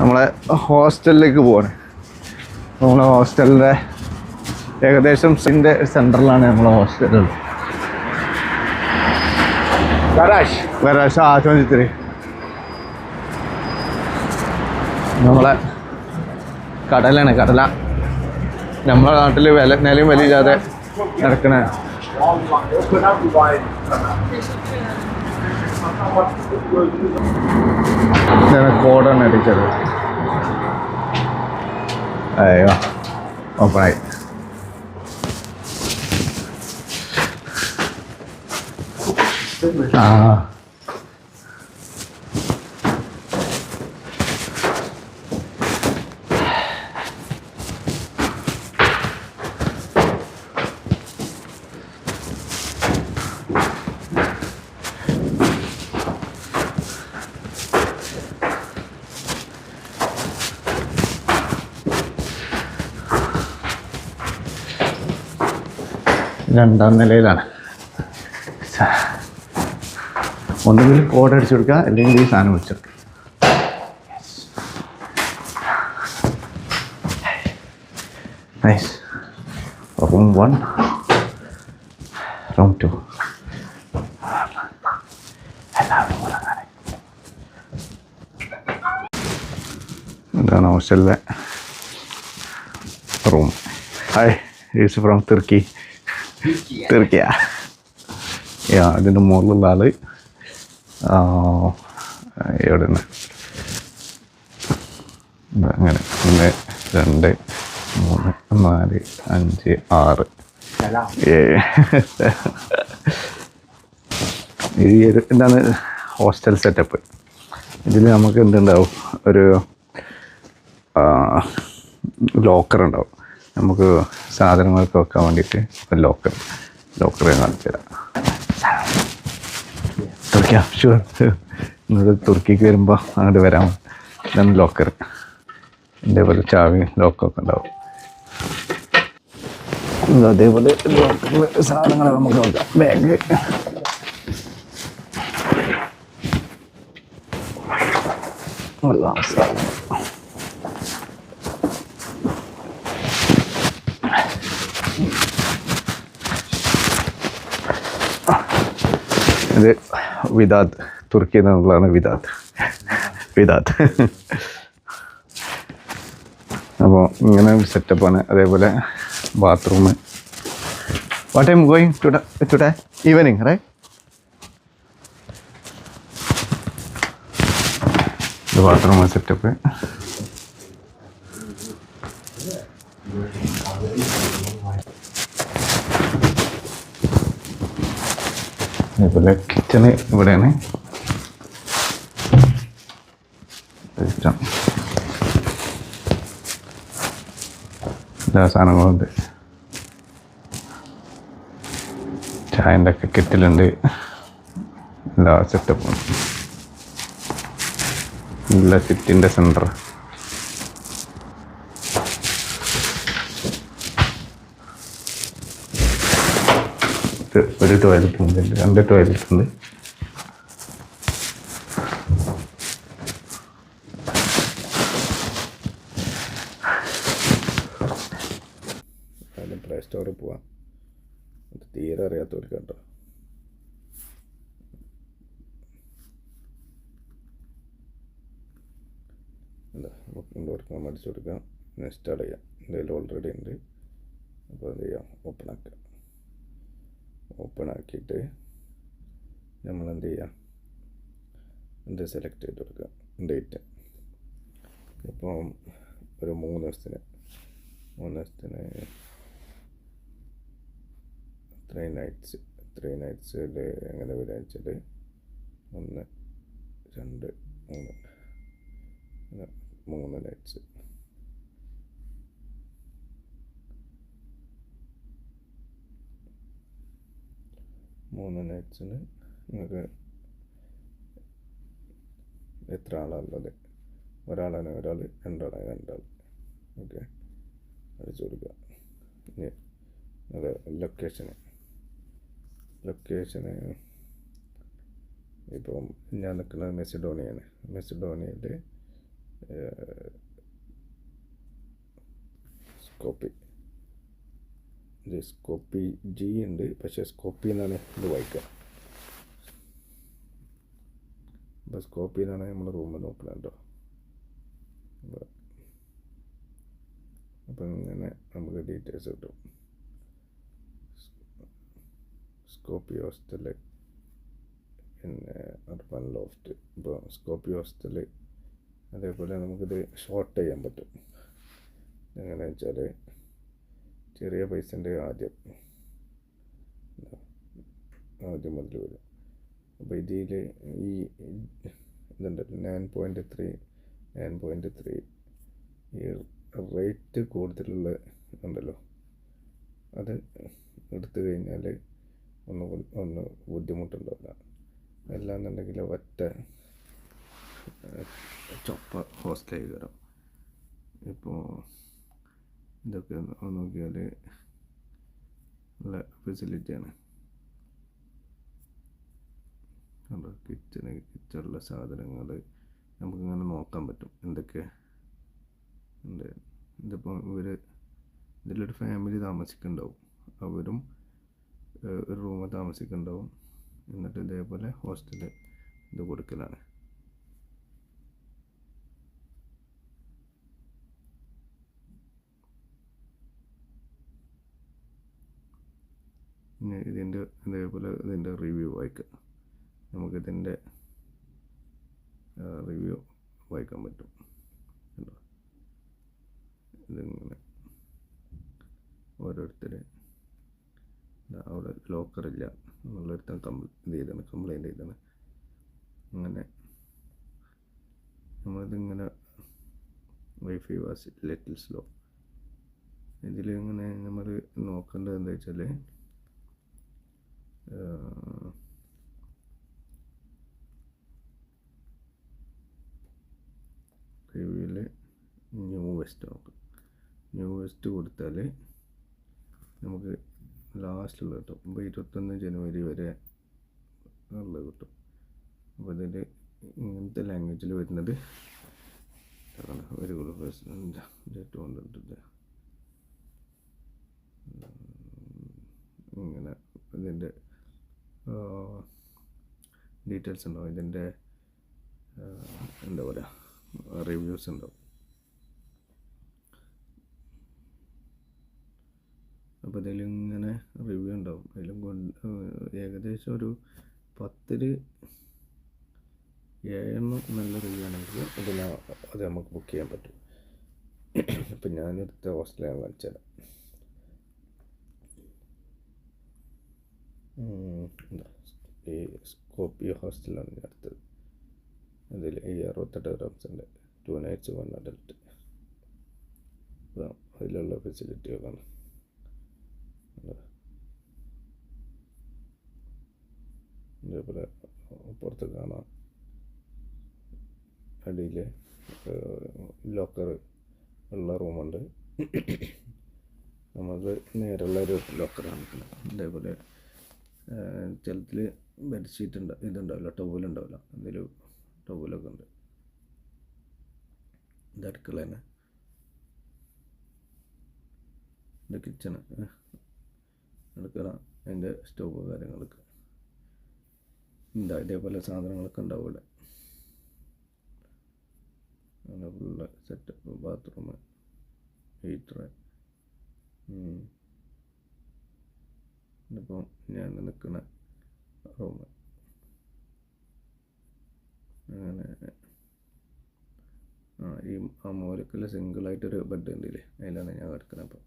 നമ്മളെ ഹോസ്റ്റലിലേക്ക് പോവാണ്. നമ്മളെ ഹോസ്റ്റലിന്റെ ഏകദേശം സിന്റെ സെന്ററിലാണ് നമ്മളെ ഹോസ്റ്റലുള്ളത് വരാശ്. വരാശ ആശുപത്രി. നമ്മളെ കടലാണ് കടല. നമ്മളെ നാട്ടിൽ വില നിലയും വിലയില്ലാതെ നടക്കണ ഇതാണ് കോഡാണ് അടിച്ചത് അയ്യോ ഓപ്പണായി ആ. രണ്ടാം നിലയിലാണ്. ഒന്നുകിൽ കോഡ് അടിച്ചു കൊടുക്കുക അല്ലെങ്കിൽ ഈ സാധനം വെച്ചെടുക്കുക nice room one room two ഇതാണ് ഹോസ്റ്റലിലെ room. Hi is from Turkey Turkiye. Yeah മുകളിലുള്ള ആൾ എവിടെ അങ്ങനെ ഒന്ന് രണ്ട് മൂന്ന് നാല് അഞ്ച് ആറ് ഏഴ്. ഈ ഒരു എന്താണ് ഹോസ്റ്റൽ സെറ്റപ്പ്? ഇതിൽ നമുക്ക് എന്തുണ്ടാവും? ഒരു ലോക്കർ ഉണ്ടാവും. നമുക്ക് സാധനങ്ങളൊക്കെ വെക്കാൻ വേണ്ടിയിട്ട് ലോക്കർ. ഞാൻ കാണിച്ചു തരാം തുർക്കിയ ഷുവർ ഇങ്ങോട്ട് തുർക്കിക്ക് വരുമ്പോൾ അങ്ങോട്ട് വരാം. ഇതാണ് ലോക്കർ ഇതേപോലെ ചാവി ലോക്കൊക്കെ ഉണ്ടാവും. അതേപോലെ ലോക്കറിൽ സാധനങ്ങൾ നമുക്ക് നോക്കാം. ബാഗ് സാധനം. ഇത് വിദാത്ത് തുർക്കി എന്നുള്ളതാണ് വിദാത്ത് വിദാത്ത് അപ്പോൾ ഇങ്ങനെ സെറ്റപ്പാണ് അതേപോലെ bathroom what I'm going today today evening റൈ ഇത് ബാത്റൂം സെറ്റപ്പ് അതേപോലെ കിച്ചണ് ഇവിടെയാണ്. ഇഷ്ടം എല്ലാ സാധനങ്ങളുണ്ട്. ചായന്റെ ഒക്കെ കെറ്റിലുണ്ട്. എല്ലാ സെറ്റപ്പും നല്ല സിറ്റിന്റെ സെന്റർ ഒരു ടോയ്ലറ്റ് ഉണ്ട് രണ്ട് ടോയ്ലറ്റ് ഉണ്ട്. പ്ലേ സ്റ്റോറിൽ പോവാം. തീരെ അറിയാത്തവർക്ക് കേട്ടോ എന്താ കൊടുക്കാം. ഇൻസ്റ്റാൾ ചെയ്യാം. എന്തെങ്കിലും ഓൾറെഡി ഉണ്ട്. അപ്പോൾ എന്ത് ചെയ്യാം? ഓപ്പൺ ആക്കാം. ഓപ്പൺ ആക്കിയിട്ട് നമ്മൾ എന്ത് ചെയ്യാം ഇത് സെലക്ട് ചെയ്ത് കൊടുക്കുക ഡേറ്റ് ഇപ്പം ഒരു മൂന്ന് ദിവസത്തിന് മൂന്ന് ദിവസത്തിന് ത്രീ നൈറ്റ്സ് ത്രീ നൈറ്റ്സിൽ എങ്ങനെ വരിക വെച്ചാൽ ഒന്ന് രണ്ട് മൂന്ന് മൂന്ന് നൈറ്റ്സ് മൂന്ന് നൈറ്റ്സിന് നിങ്ങൾക്ക് എത്ര ആളാണുള്ളത്? ഒരാളാണ് ഒരാൾ രണ്ടാളാണ് രണ്ടാൾ. ഓക്കെ. അടിച്ചു കൊടുക്കുക. ഇനി ലൊക്കേഷന് ലൊക്കേഷന് ഇപ്പം ഞാൻ നിൽക്കുന്നത് മെസിഡോണിയാണ് മെസിഡോണിയയിൽ സ്കോപ്പി ഇത് സ്കോപ്പി ജി ഉണ്ട്. പക്ഷേ സ്കോപ്പി എന്നാണ് ഇത് വായിക്കുക. അപ്പോൾ സ്കോപ്പി എന്നാണ് നമ്മൾ റൂമിൽ നോക്കുന്നത് കേട്ടോ അപ്പം ഇങ്ങനെ നമുക്ക് ഡീറ്റെയിൽസ് കിട്ടും. സ്കോപ്പി ഹോസ്റ്റൽ പിന്നെ അർബൻ ലോഫ്റ്റ് ഇപ്പോൾ സ്കോപ്പി ഹോസ്റ്റൽ അതേപോലെ നമുക്കിത് ഷോർട്ട് ചെയ്യാൻ പറ്റും. എങ്ങനെയാണെന്ന് വെച്ചാൽ ചെറിയ പൈസന്റെ ആദ്യം. ആദ്യം മുതൽ വരും. അപ്പോൾ ഇതിൽ ഈ ഇതുണ്ടല്ലോ nine point three nine point three ഈ റേറ്റ് കൂടുതലുള്ള ഉണ്ടല്ലോ അത് എടുത്തു കഴിഞ്ഞാൽ ഒന്ന് ഒന്ന് ബുദ്ധിമുട്ടുണ്ടാവില്ല. അല്ലാന്നുണ്ടെങ്കിൽ ഒറ്റ ചൊപ്പ ഹോസ്റ്റലായി കയറും. ഇപ്പോൾ ഇതൊക്കെ നോക്കിയാൽ നല്ല ഫെസിലിറ്റിയാണ് നമ്മുടെ കിച്ചണ് കിച്ചണിലെ സാധനങ്ങൾ നമുക്കിങ്ങനെ നോക്കാൻ പറ്റും. എന്തൊക്കെ? ഉണ്ട് ഇതിപ്പോൾ ഇവർ ഇതിലൊരു ഫാമിലി താമസിക്കുന്നുണ്ടാവും. അവരും ഒരു റൂമിൽ താമസിക്കുന്നുണ്ടാവും. എന്നിട്ട് ഇതേപോലെ ഹോസ്റ്റലിൽ ഇത് കൊടുക്കലാണ്. പിന്നെ ഇതിന്റെ ഇതേപോലെ ഇതിന്റെ റിവ്യൂ വായിക്കാം. നമുക്കിതിന്റെ റിവ്യൂ വായിക്കാൻ പറ്റും. കണ്ടോ? ഇതിങ്ങനെ ഓരോരുത്തർ അവിടെ ലോക്കറില്ല നമ്മളൊരുത്തൻ കംപ്ലൈ ഇത് ചെയ്താണ് കംപ്ലൈന്റ് ചെയ്താണ്. അങ്ങനെ നമ്മളിതിങ്ങനെ വൈഫൈ വാസ് ലിറ്റിൽ സ്ലോ ഇതിലിങ്ങനെ നമ്മൾ നോക്കേണ്ടത് എന്താ വെച്ചാൽ റിവ്യൂവിൽ ന്യൂ വെസ്റ്റ് നോക്കാം. ന്യൂ വെസ്റ്റ് കൊടുത്താൽ നമുക്ക് ലാസ്റ്റുള്ള കിട്ടും. അപ്പോൾ ഇരുപത്തൊന്ന് ജനുവരി വരെ ഉള്ളത് കിട്ടും. അപ്പോൾ ഇതിൽ ഇങ്ങനത്തെ ലാംഗ്വേജിൽ വരുന്നത് ഒരു പേഴ്സൺ ഡേറ്റ് കൊണ്ടിട്ട് ഇങ്ങനെ ഇതിന്റെ ഡീറ്റെയിൽസ് ഉണ്ടാവും. ഇതിന്റെ എന്താ പറയുക റിവ്യൂസ് ഉണ്ടാവും. അപ്പോൾ ഇതിലിങ്ങനെ റിവ്യൂ ഉണ്ടാവും. അതിലും കൊണ്ട് ഏകദേശം ഒരു പത്തിൽ ഏഴെണ്ണം നല്ല റിവ്യൂ ആണെങ്കിൽ ഇതിന് അത് നമുക്ക് ബുക്ക് ചെയ്യാൻ പറ്റും. അപ്പം ഞാനെടുത്ത ഹോസ്റ്റലാണ് കാണിച്ചത് ഉം, എന്താ? ഈ സ്കോപ്പിയോ ഹോസ്റ്റലാണ് ഞാൻ എടുത്തത് അതിൽ ഈ അറുപത്തെട്ട് റംസ് ഉണ്ട് ടു നൈറ്റ്സ് വൺ അഡൽട്ട് അതിലുള്ള ഫെസിലിറ്റികളാണ് അതേപോലെ പുറത്ത് കാണാം. അടിയിൽ ലോക്കർ ഉള്ള റൂമുണ്ട് നമുക്ക് നേരെയുള്ള ഒരു ലോക്കറാണ് ഇതേപോലെ ചിലത്തിൽ ബെഡ്ഷീറ്റ് ഉണ്ട് ഇതുണ്ടാവില്ല ടവലുണ്ടാവില്ല എന്തെങ്കിലും ടവലൊക്കെ ഉണ്ട്. ഇത് അടുക്കള തന്നെ ഇത് കിച്ചണ് അടുക്കള അതിന്റെ സ്റ്റോവ് കാര്യങ്ങളൊക്കെ. എന്താ ഇതേപോലെ സാധനങ്ങളൊക്കെ ഉണ്ടാവും ഇവിടെ. അങ്ങനെ ഫുള്ള് സെറ്റപ്പ് ബാത്റൂം ഹീറ്റർ ഇതിപ്പം ഞാൻ നിൽക്കുന്ന റൂം. അങ്ങനെ. ആ ഈ ആ മൂലക്കുള്ള സിംഗിളായിട്ടൊരു ബെഡ് ഉണ്ടല്ലേ? അതിലാണ് ഞാൻ കിടക്കുന്നത് അപ്പം.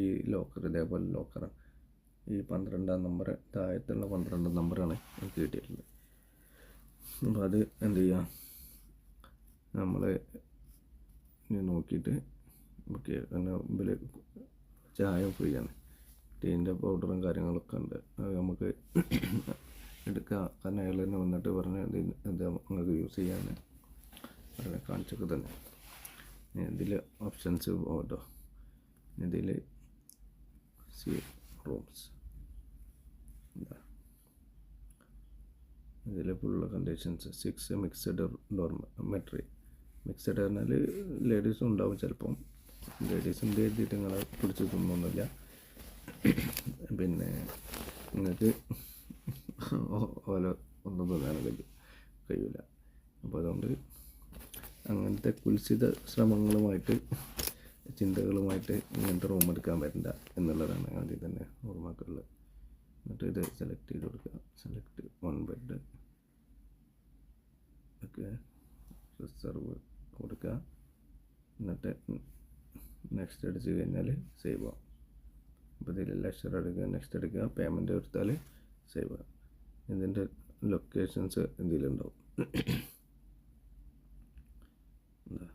ഈ ലോക്കർ ഇതേപോലെ ലോക്കറാണ് ഈ പന്ത്രണ്ടാം നമ്പർ താഴത്തുള്ള പന്ത്രണ്ടാം നമ്പറാണ് എനിക്ക് കിട്ടിയിട്ടുള്ളത്. അപ്പോൾ അത് എന്ത് ചെയ്യുക നമ്മൾ നോക്കിയിട്ട് ഓക്കെ പിന്നെ മുമ്പിൽ ചായ ഫ്രീ ആണ് ടീന്റെ പൗഡറും കാര്യങ്ങളൊക്കെ ഉണ്ട്. അത് നമുക്ക് എടുക്കാം. കാരണം അയാൾ തന്നെ വന്നിട്ട് പറഞ്ഞ് ഇത് നിങ്ങൾക്ക് യൂസ് ചെയ്യാൻ പറഞ്ഞ് കാണിച്ചൊക്കെ തന്നെ. ഇതിൽ ഓപ്ഷൻസ് പോകട്ടോ ഇതിൽ സി റൂംസ് ഇതിൽ full conditions six mixed dormitory mixed പറഞ്ഞാൽ ലേഡീസും ഉണ്ടാവും ചിലപ്പം. ലേഡീസിന്റെ കരുതിയിട്ട് നിങ്ങളെ പിടിച്ച് തിന്നൊന്നുമില്ല. പിന്നെ നിങ്ങൾക്ക് ഓല ഒന്നും തിന്നാൻ കഴിയും കഴിയില്ല അപ്പോൾ അതുകൊണ്ട് അങ്ങനത്തെ കുൽസിത ശ്രമങ്ങളുമായിട്ട് ചിന്തകളുമായിട്ട് ഇങ്ങനത്തെ റൂം എടുക്കാൻ പറ്റില്ല എന്നുള്ളതാണ് ആദ്യം തന്നെ ഓർമ്മക്കുള്ളത്. എന്നിട്ട് ഇത് സെലക്ട് ചെയ്ത് കൊടുക്കുക. സെലക്ട് വൺ ബെഡ് ഒക്കെ റിസർവ് കൊടുക്കുക. എന്നിട്ട് നെക്സ്റ്റ് അടിച്ച് കഴിഞ്ഞാൽ സേവ് ആവും അപ്പോൾ ഇതിൽ ലെഷർ എടുക്കുക നെക്സ്റ്റ് എടുക്കുക പേയ്മെന്റ് എടുത്താൽ സേവ് ആവും ഇതിന്റെ ലൊക്കേഷൻസ് ഇതിലുണ്ടാവും. ഇത്.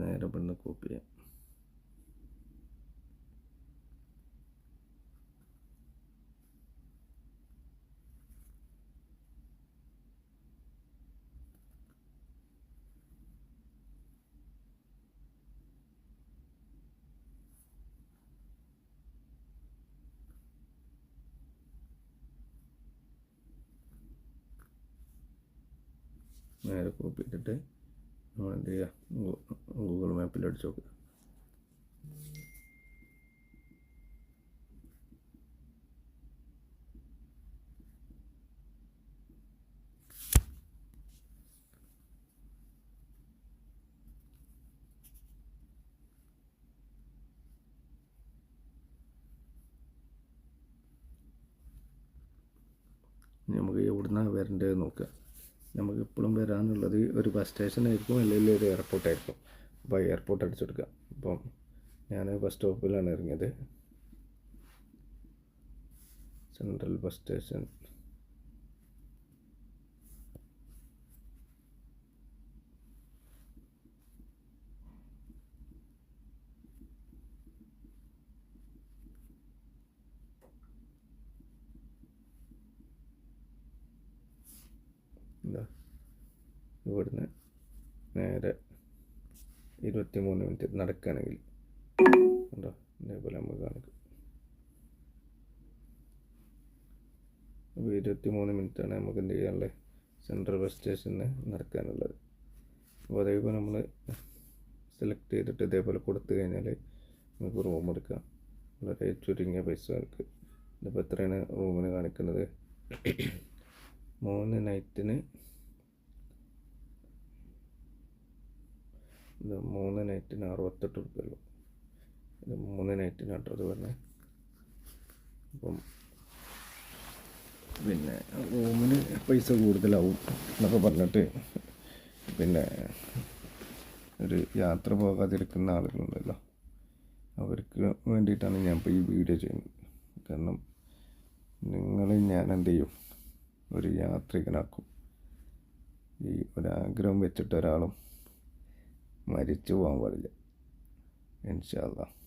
നേരെ ഇവിടുന്ന് കോപ്പി ചെയ്യാം. നേരെ കോപ്പി ഇട്ടിട്ട് നമ്മൾ എന്ത് ചെയ്യുക ഗൂഗിൾ മാപ്പിൽ അടിച്ച് നോക്കുക നമുക്ക് എവിടുന്നാണ് വരേണ്ടത് നോക്കുക നമുക്ക് എപ്പോഴും വരാനുള്ളത് ഒരു ബസ് സ്റ്റേഷൻ ആയിരിക്കും അല്ലെങ്കിൽ ഒരു എയർപോർട്ട് ആയിരിക്കും. അപ്പോൾ എയർപോർട്ട് അടിച്ചെടുക്കുക അപ്പം ഞാൻ ബസ് സ്റ്റോപ്പിലാണ് ഇറങ്ങിയത്. സെൻട്രൽ ബസ് സ്റ്റേഷൻ എന്താ ഇവിടുന്ന് നേരെ ഇരുപത്തി മൂന്ന് മിനിറ്റ് നടക്കുകയാണെങ്കിൽ ഉണ്ടോ ഇതേപോലെ നമുക്ക് കാണിക്കും. അപ്പോൾ ഇരുപത്തി മൂന്ന് മിനിറ്റാണ് നമുക്ക് എന്ത് ചെയ്യാനുള്ളത്? സെൻട്രൽ ബസ് സ്റ്റേഷനിൽ നടക്കാനുള്ളത്. അപ്പോൾ അതേപോലെ നമ്മൾ സെലക്ട് ചെയ്തിട്ട് ഇതേപോലെ കൊടുത്തു കഴിഞ്ഞാൽ നമുക്ക് റൂം എടുക്കാം. വളരെ ചുരുങ്ങിയ പൈസ നമുക്ക്. ഇതിപ്പോൾ എത്രയാണ് റൂമിന് കാണിക്കുന്നത്? മൂന്ന് നൈറ്റിന് ഇത് മൂന്ന് നൈറ്റിന് അറുപത്തെട്ട് റുപ്യ ഉള്ളൂ ഇത് മൂന്ന് നൈറ്റിനാട്ടോ അത് പറഞ്ഞത് അപ്പം പിന്നെ റൂമിന് പൈസ കൂടുതലാവും എന്നൊക്കെ പറഞ്ഞിട്ട് പിന്നെ ഒരു യാത്ര പോകാതിരിക്കുന്ന ആളുകളുണ്ടല്ലോ. അവർക്ക് വേണ്ടിയിട്ടാണ് ഞാൻ ഇപ്പോൾ ഈ വീഡിയോ ചെയ്യുന്നത്. കാരണം നിങ്ങളെ ഞാൻ എന്ത് ചെയ്യും ഒരു യാത്രികനാക്കും. ഈ ഒരാഗ്രഹം വെച്ചിട്ട് ഒരാളും മരിച്ചു പോകാൻ പാടില്ല. ഇൻഷാല്ല